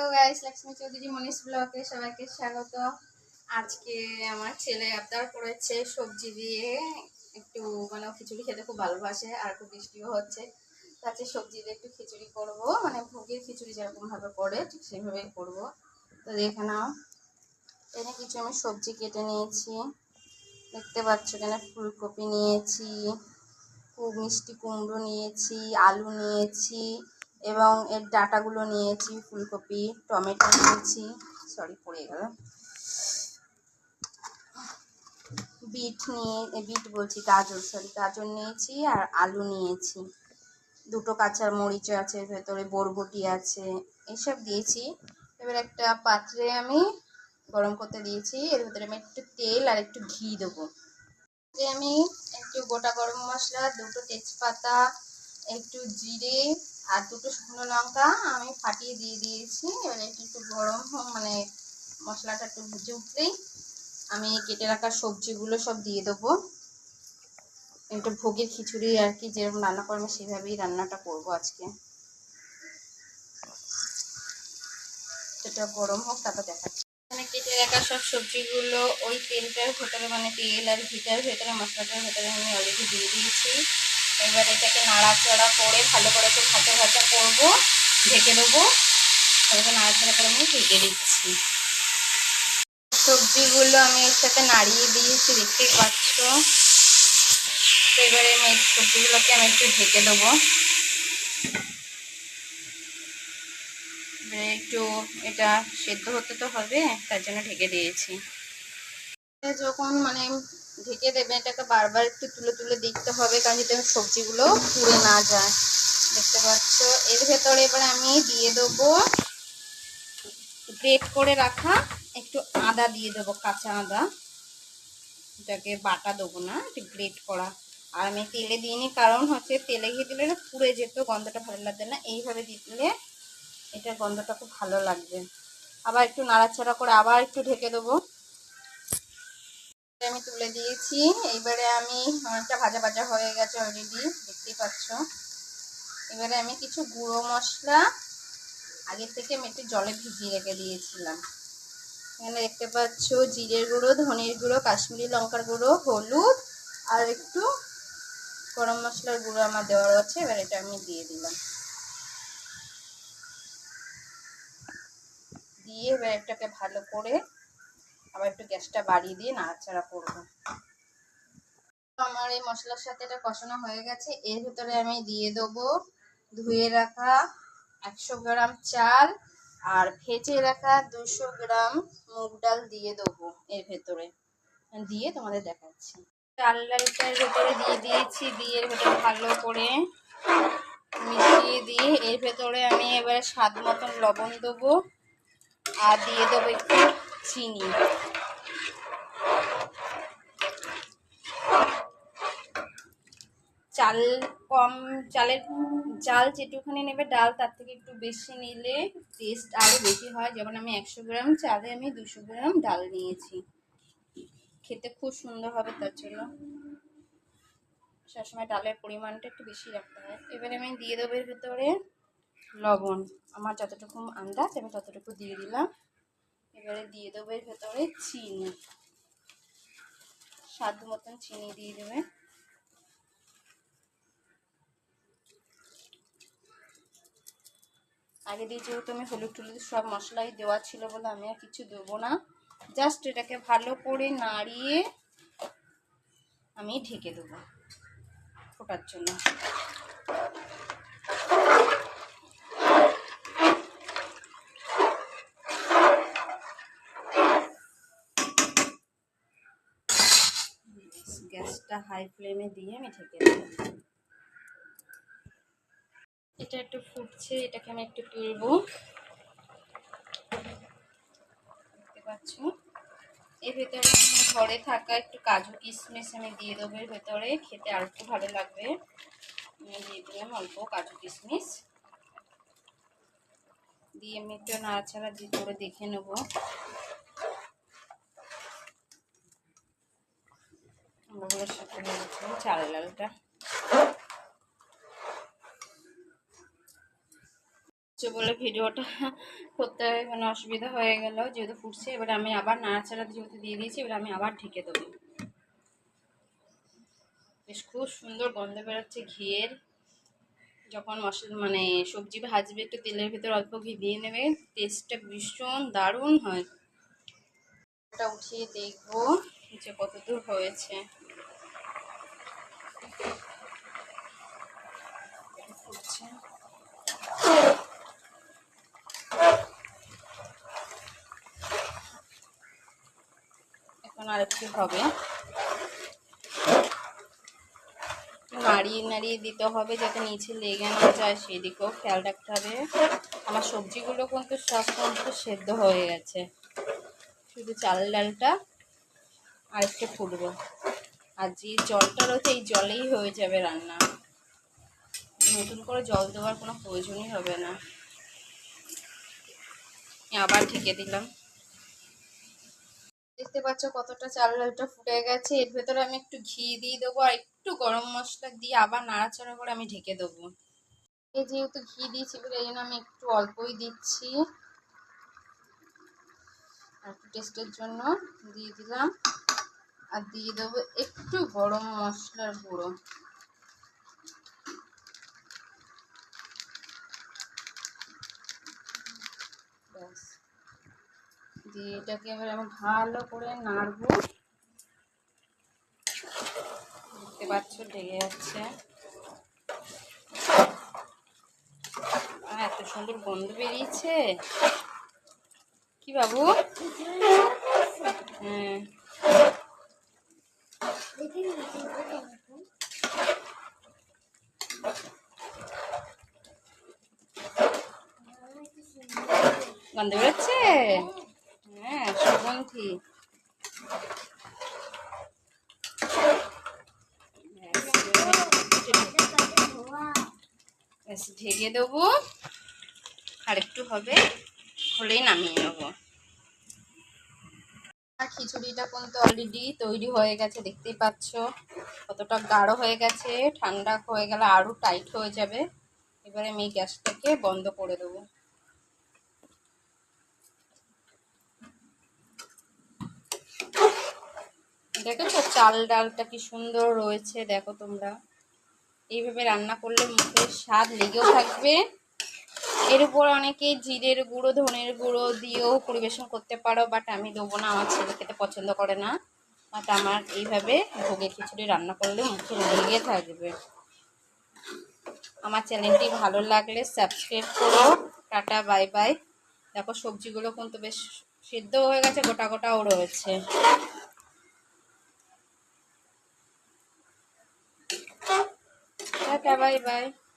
তো গাইস, লক্ষ্মী চৌধুরী মনীষ ব্লগে সবাইকে স্বাগত। আজকে আমার ছেলে আবদার করেছে সবজি দিয়ে একটু মানে খিচুড়ি খেতে খুব ভালোবাসে আর খুব বৃষ্টিও হচ্ছে। তাতে সবজি দিয়ে একটু খিচুড়ি করব মানে ভোগের খিচুড়ি যেরকম ভাবে করে, ঠিক সেইভাবেই করব। তো দেখে নাও এখানে কিছু আমি সবজি কেটে নিয়েছি। দেখতে পাচ্ছ এখানে ফুলকপি নিয়েছি মিষ্টি কুমড়ো নিয়েছি, আলু নিয়েছি এবং এর ডাটাগুলো নিয়েছি, ফুলকপি, টমেটো নিয়েছি সরি পড়ে গেল। বিট নিয়ে বিট বলছি গাজর সরি গাজর নিয়েছি আর আলু নিয়েছি। দুটো কাঁচা মরিচ আছে, ভেতরে বরবটি আছে, এসব দিয়েছি। এবার একটা পাত্রে আমি গরম করতে দিয়েছি, এর ভেতরে আমি একটু তেল আর একটু ঘি দেবো। আমি একটু গোটা গরম মশলা, দুটো তেজপাতা, একটু জিরে আর দুটো শুকনো লঙ্কা আমি ফাটিয়ে দিয়ে দিয়েছি। এবারে একটু একটু গরম মানে মশলাটা একটু ভুজে উঠলেই আমি কেটে রাখা সবজিগুলো সব দিয়ে দেবো। একটু ভোগের খিচুড়ি আর কি, যেরকম রান্না করব সেভাবেই রান্নাটা করব আজকে। সেটা গরম হোক, তারপর দেখাচ্ছি। এখানে কেটে রাখা সব সবজিগুলো ওই তেলটার ভেতরে মানে তেল আর ঘিটার ভেতরে, মশলাটার ভেতরে আমি অলরেডি দিয়ে দিয়েছি। এবার এটাকে নাড়াচাড়া করে ভালো করে একটু ভাজা ভাজা করব, ঢেকে দেবো। এটাকে নাড়াচাড়া করে আমি ঢেকে দিচ্ছি। সবজিগুলো আমি এর সাথে নাড়িয়ে দিয়েছি, দেখতেই পাচ্ছ। এবারে আমি সবজিগুলোকে আমি একটু ঢেকে দেবো। একটু এটা সেদ্ধ হতে তো হবে, তার জন্য ঢেকে দিয়েছি। যখন মানে ঢেকে দেবে এটাকে বারবার একটু তুলে তুলে দেখতে হবে, কারণ যাতে সবজিগুলো পুড়ে না যায়। দেখতে পাচ্ছ? এর ভেতরে এবার আমি দিয়ে দেবো, গ্রেট করে রাখা একটু আদা দিয়ে দেবো, কাঁচা আদা। এটাকে বাটা দেবো না, একটু গ্রেট করা। আর আমি তেলে দিইনি, কারণ হচ্ছে তেলে ঘি দিলে না পুড়ে যেত, গন্ধটা ভালো লাগবে না। এইভাবে দিলে এটার গন্ধটা খুব ভালো লাগবে। আবার একটু নাড়াচাড়া করে আবার একটু ঢেকে দেবো। আমি তুলে দিয়েছি। এইবারে আমি অনেকটা ভাজা ভাজা হয়ে গেছে অলরেডি দেখতেই পাচ্ছ। এবারে আমি কিছু গুঁড়ো মশলা আগে থেকে আমি একটু জলে ভিজিয়ে রেখে দিয়েছিলাম। এখানে দেখতে পাচ্ছ জিরের গুঁড়ো, ধনের গুঁড়ো, কাশ্মীরি লঙ্কার গুঁড়ো, হলুদ আর একটু গরম মশলার গুঁড়ো আমার দেওয়ার আছে এবার এটা আমি দিয়ে দিলাম। দিয়ে এবার এটাকে ভালো করে আবার একটু গ্যাসটা বাড়িয়ে দিয়ে নাড়াচাড়া করব। আমার এই মশলার সাথে এটা কষানো হয়ে গেছে। এর ভিতরে আমি দিয়ে দেবো ধুয়ে রাখা একশো গ্রাম চাল আর ভেজে রাখা দুশো গ্রাম মুগ ডাল দিয়ে দেবো এর ভেতরে। দিয়ে তোমাদের দেখাচ্ছি। চাল ডালটার ভেতরে দিয়ে দিয়েছি। দিয়ে এর ভেতরে ভালো করে মিশিয়ে দিয়ে এর ভেতরে আমি এবারে স্বাদ মতন লবণ দেবো। আর দিয়ে দেবো একটু চিনি। চাল কম, চালের চাল যেটুখানি নেবে, ডাল তার থেকে একটু বেশি নিলে টেস্ট আরও বেশি হয়। যেমন আমি একশো গ্রাম চালে আমি দুশো গ্রাম ডাল নিয়েছি। খেতে খুব সুন্দর হবে তার জন্য। সবসময় ডালের পরিমাণটা একটু বেশি রাখতে হয়। এবারে আমি দিয়ে দেবো এর ভেতরে লবণ। আমার যতটুকু আন্দাজ, আমি ততটুকু দিয়ে দিলাম। এবারে দিয়ে দেবো এর ভেতরে চিনি। স্বাদ মতন চিনি দিয়ে দেবে। আগে দিয়ে যেহেতু আমি হলুদ টুলুদ সব মশলাই দেওয়া ছিল বলে আমি আর কিছু দেবো না জাস্ট এটাকে ভালো করে নাড়িয়ে আমি ঢেকে দেবো ফোটার জন্য। গ্যাসটা হাই ফ্লেমে দিয়ে আমি ঢেকে এটা একটু ফুটছে, এটাকে আমি একটু তুলবো। দেখতে পাচ্ছ? এর ভেতরে আমি ঘরে থাকা একটু কাজু কিশমিশ আমি দিয়ে দেবো এর ভেতরে, খেতে আর একটু ভালো লাগবে। আমি দিয়ে দিলাম অল্প কাজু কিশমিশ। দিয়ে আমি একটু নাড়াচাড়া দিয়ে করে দেখে নেব। ওগুলোর সাথে হয়ে গেছে চাল ডালটা হচ্ছে বলে ভিডিওটা করতে মানে অসুবিধা হয়ে গেল, যেহেতু ফুটছে, এবার আমি আবার নাড়াচাড়া যেহেতু দিয়ে দিয়েছি, এবার আমি আবার ঢেকে দেবো। বেশ খুব সুন্দর গন্ধ বেরোচ্ছে ঘিয়ের। যখন মশলা মানে সবজি ভাজবে, একটু তেলের ভিতর অল্প ঘি দিয়ে নেবে টেস্টটা ভীষণ দারুণ হয়। এটা উঠিয়ে দেখব যে কত দূর হয়েছে ফুটছে আরেকটু হবে। নাড়িয়ে নাড়িয়ে দিতে হবে যাতে নিচে লেগে না যায়, সেদিকেও খেয়াল রাখতে হবে। আমার সবজিগুলো কিন্তু সব কিন্তু সেদ্ধ হয়ে গেছে। শুধু চাল ডালটা আর একটু ফুটবো আর যে জলটা রয়েছে, এই জলেই হয়ে যাবে রান্না। নতুন করে জল দেওয়ার কোনো প্রয়োজনই হবে না। আবার ঢেকে দিলাম। দেখতে পাচ্ছ কতটা চাল ডালটা ফুটে গেছে। এর ভেতরে আমি একটু ঘি দিয়ে দেবো আর একটু গরম মশলা দিয়ে আবার নাড়াচাড়া করে আমি ঢেকে দেবো। এই যেহেতু ঘি দিয়েছি বলে এই জন্য আমি একটু অল্পই দিচ্ছি। আর একটু টেস্টের জন্য দিয়ে দিলাম। আর দিয়ে দেবো একটু গরম মশলার গুঁড়ো। দিয়ে এটাকে এবার আমি ভালো করে নাড়বো। দেখতে পাচ্ছ, ঢেকে যাচ্ছে। এত সুন্দর গন্ধ বেরিয়েছে। কি বাবু? হ্যাঁ। গন্ধ বেরোচ্ছে? ব্যাস, ঢেকে দেবো। আর একটু হবে, হলেই নামিয়ে নেব। খিচুড়িটা কিন্তু অলরেডি তৈরি হয়ে গেছে, দেখতেই পাচ্ছ। কতটা গাঢ় হয়ে গেছে, ঠান্ডা হয়ে গেলে আরও টাইট হয়ে যাবে। এবারে আমি গ্যাসটাকে বন্ধ করে দেবো। দেখেছ? চাল ডালটা কি সুন্দর রয়েছে, দেখো তোমরা। এইভাবে রান্না করলে মুখের স্বাদ লেগেও থাকবে। এর উপর অনেকে জিরের গুঁড়ো, ধনের গুঁড়ো দিয়েও পরিবেশন করতে পারো বাট আমি দেবো না, আমার ছেলে খেতে পছন্দ করে না। বাট আমার এইভাবে ভোগে খিচুড়ি রান্না করলে মুখে লেগে থাকবে। আমার চ্যানেলটি ভালো লাগলে সাবস্ক্রাইব করো। Tata, bye bye. দেখো, সবজিগুলো কিন্তু বেশ সিদ্ধ হয়ে গেছে, গোটা গোটাও রয়েছে। Tata bye by